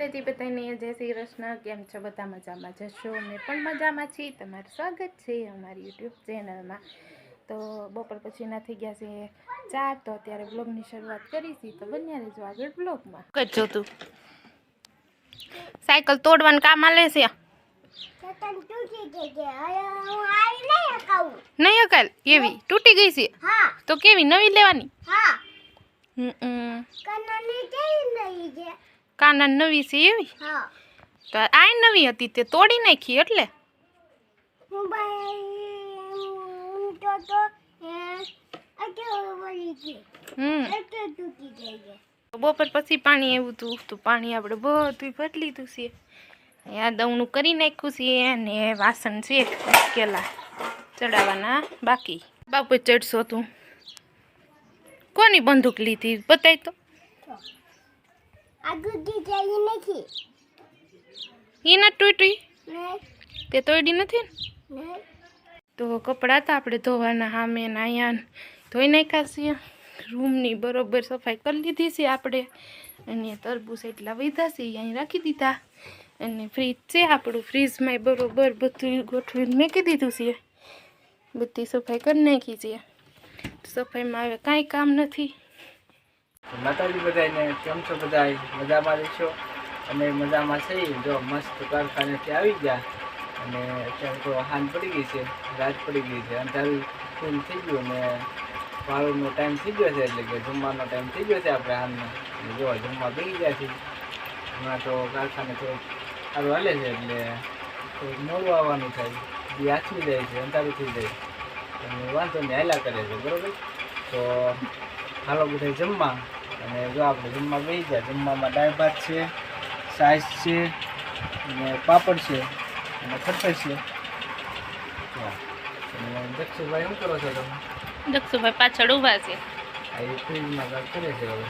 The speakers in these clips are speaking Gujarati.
માતાજી બધાને જય શ્રી કૃષ્ણ. કેમ છો? બધા મજામાં જશો? અમે પણ મજામાં છીએ. તમારું સ્વાગત છે અમારી યુટ્યુબ ચેનલમાં. તો બપોર પછીના થઈ ગયા છે ચાર તો અત્યારે બ્લોગની શરૂઆત કરી છે. તો બન્યા રહેજો આગળ બ્લોગમાં કરજો તું? સાયકલ તોડવાનું કામ આલે છે? નહીં અકાલ. કેવી? તૂટી ગઈ છે? તો કેવી? નવી લેવાની? હા. હમ કાના નવી છે એવી? તો આ નવી હતી તે તોડી નાખી એટલે? બપોર પછી પાણી એવું હતું તો પાણી આપણે બધું ભરી લીધું છે. અહીંયા દવનું કરી નાખ્યું છે અને વાસણ છે કેલા ચડાવવાના બાકી. બાપુ ચડશો તું. કોની બંદૂક લીધી? બતાય તો. એ ના તૂટી તે તોડી નથી ને? તો કપડાં તો આપણે ધોવાના સામે ને અહીંયા ધોઈ નાખ્યા છીએ. રૂમની બરોબર સફાઈ કરી લીધી છે આપણે. અને તરબૂચ એટલા વધ્યા છે અહીં રાખી દીધા. અને ફ્રીજ છે આપણું ફ્રીજમાં બરોબર બધું ગોઠવીને મૂકી દીધું છે. બધી સફાઈ કરી નાખી છે. સફાઈમાં હવે કાંઈ કામ નથી. માતાજી બધાને કેમ છો બધા મજામાં રહેશો અમે મજામાં છે જો મસ્ત કારખાનેથી આવી ગયા. અને અત્યારે તો હાન પડી ગઈ છે. રાત પડી ગઈ છે. અંધારું ફૂલ થઈ ગયું અને વાળુનો ટાઈમ થઈ ગયો છે એટલે કે જમવાનો ટાઈમ થઈ ગયો છે આપણે હાલનો અને જો જમવા બેસી ગયા છીએ. હમણાં તો કારખાને થોડુંક સારું હાલે છે એટલે થોડુંક મોડું આવવાનું થાય. બી આછવી જાય છે. અંધારું થઈ જાય. અને વાંધો નહીં, હાલ્યા કરે છે. બરોબર? તો હાલો બધા જમવા. અને જો આપણે જમવા ગઈ ગયા જમવામાં દાળ ભાત છે સાઈઝ છે અને પાપડ છે અને ખટ્ટર છે. દક્ષુભાઈ શું કરો છો તમે? દક્ષુભાઈ પાછળ ઊભા છે. આ ફ્રીજમાં કરે છે હવે.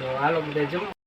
તો હાલો બધા જમવા.